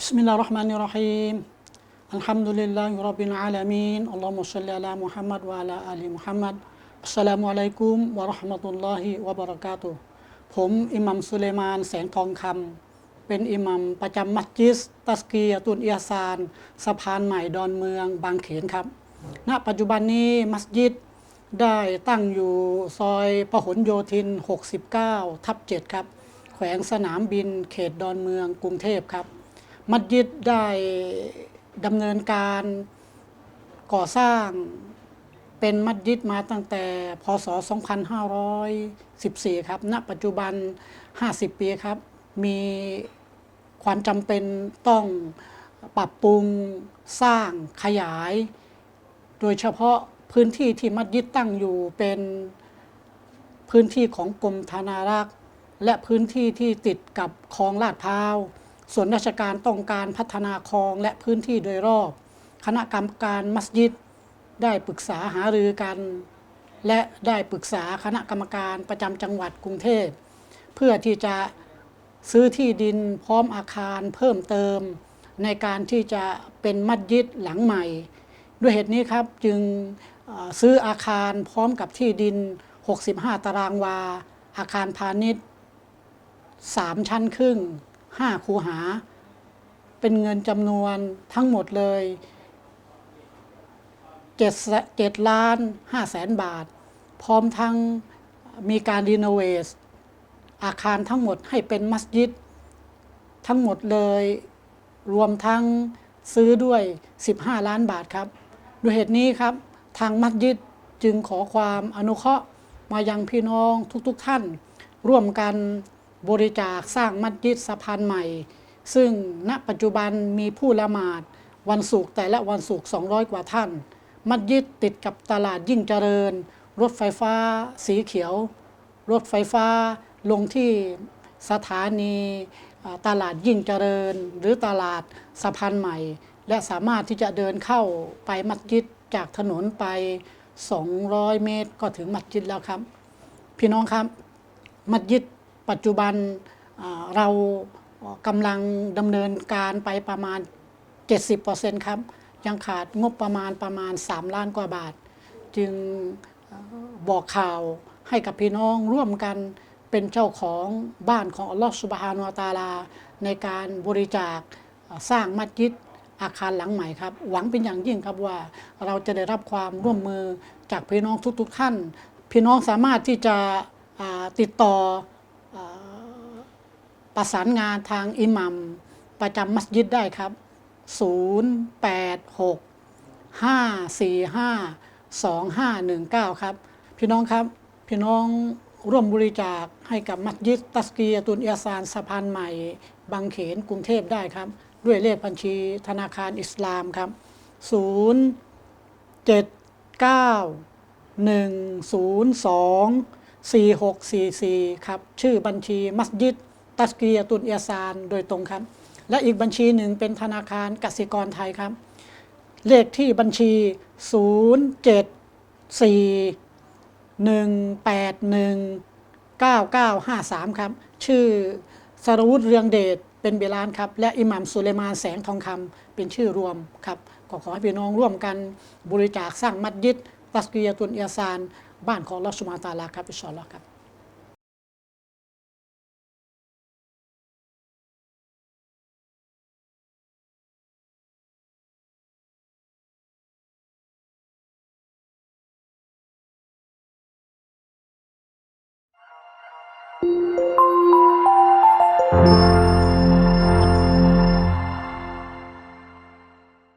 بسم الله الرحمن الرحيم الحمد لله رب العالمين اللهم صل على محمد وعلى آل محمد السلام عليكم ورحمة الله وبركاته ผมอิหมัมสุเลมานแสงทองคำเป็นอิหมัมประจำมัสยิดตัสกียตุนเอียซานสะพานใหม่ดอนเมืองบางเขนครับ ณ ปัจจุบันนี้มัสยิดได้ตั้งอยู่ซอยพหลโยธิน 69 ทับ 7 ครับ แขวงสนามบินเขตดอนเมืองกรุงเทพครับ มัสยิดได้ดำเนินการก่อสร้างเป็นมัสยิดมาตั้งแต่พศ 2514 ครับ ณ ปัจจุบัน 50 ปีครับ มีความจำเป็นต้องปรับปรุงสร้างขยาย โดยเฉพาะพื้นที่ที่มัสยิดตั้งอยู่เป็นพื้นที่ของกรมธนารักษ์ และพื้นที่ที่ติดกับคลองลาดพร้าว ส่วนราชการต้องการพัฒนาคลองและพื้นที่โดยรอบ คณะกรรมการมัสยิดได้ปรึกษาหารือกัน และได้ปรึกษาคณะกรรมการประจำจังหวัดกรุงเทพ เพื่อที่จะซื้อที่ดินพร้อมอาคารเพิ่มเติม ในการที่จะเป็นมัสยิดหลังใหม่ ด้วยเหตุนี้ครับจึงซื้ออาคารพร้อมกับที่ดิน 65 ตารางวา อาคารพาณิชย์ 3 ชั้นครึ่ง 5คูหา เป็นเงินจำนวนทั้งหมดเลย7 7ล้าน5แสนบาท พร้อมทั้งมีการรีโนเวทอาคารทั้งหมดให้เป็นมัสยิด ทั้งหมดเลยรวมทั้งซื้อด้วย 15 ล้านบาทครับด้วยเหตุนี้ครับ ทางมัสยิดจึงขอความอนุเคราะห์มายังพี่น้องทุกๆทท่าน ร่วมกัน บริจาคสร้างมัสยิดสะพานใหม่ ซึ่งณปัจจุบันมีผู้ละหมาดวันศุกร์แต่ละวันศุกร์200 กว่าท่าน มัสยิดติดกับตลาดยิ่งเจริญ รถไฟฟ้าสีเขียว รถไฟฟ้าลงที่สถานีตลาดยิ่งเจริญ หรือตลาดสะพานใหม่ และสามารถที่จะเดินเข้าไปมัสยิดจากถนนไป 200 เมตรก็ถึงมัสยิดแล้วครับ พี่น้องครับ มัสยิด ปัจจุบันเรากำลังดำเนินการไปประมาณ 70%ครับ ยังขาดงบประมาณประมาณ 3 ล้านกว่าบาท จึงบอกข่าวให้กับพี่น้องร่วมกันเป็นเจ้าของบ้านของอัลลอฮฺสุบฮานุวตาลา ในการบริจาคสร้างมัสยิดอาคารหลังใหม่ครับ หวังเป็นอย่างยิ่งครับว่าเราจะได้รับความร่วมมือจากพี่น้องทุกๆท่าน พี่น้องสามารถที่จะติดต่อ ประสานงานทางอิหมัม ประจำมัสยิดได้ครับ 086 545 2519 ครับ พี่น้องครับ พี่น้องร่วมบริจาคให้กับมัสยิดตัสกียตุนเอียซานสะพานใหม่ บางเขนกรุงเทพได้ครับ ด้วยเลขบัญชีธนาคารอิสลามครับ 0 7 9 1 0 2 4 6 4 4 ครับ ชื่อบัญชีมัสยิด ตัสกียตุนเอียซานโดยตรงครับ และอีกบัญชีหนึ่งเป็นธนาคารกสิกรไทยครับ เลขที่บัญชี 0 7 4 1 8 1 9 9 5 3 ครับ ชื่อสรวุฒิเรืองเดชเป็นเบลานครับ และอิหมัมสุเลมานแสงทองคำเป็นชื่อรวมครับก็ขอให้พี่น้องร่วมกันบริจาคสร้างมัสยิดตัสกียตุนเอียซานบ้านของอัลอสุบฮานตาลาครับอิชอลลอครับ Thank you.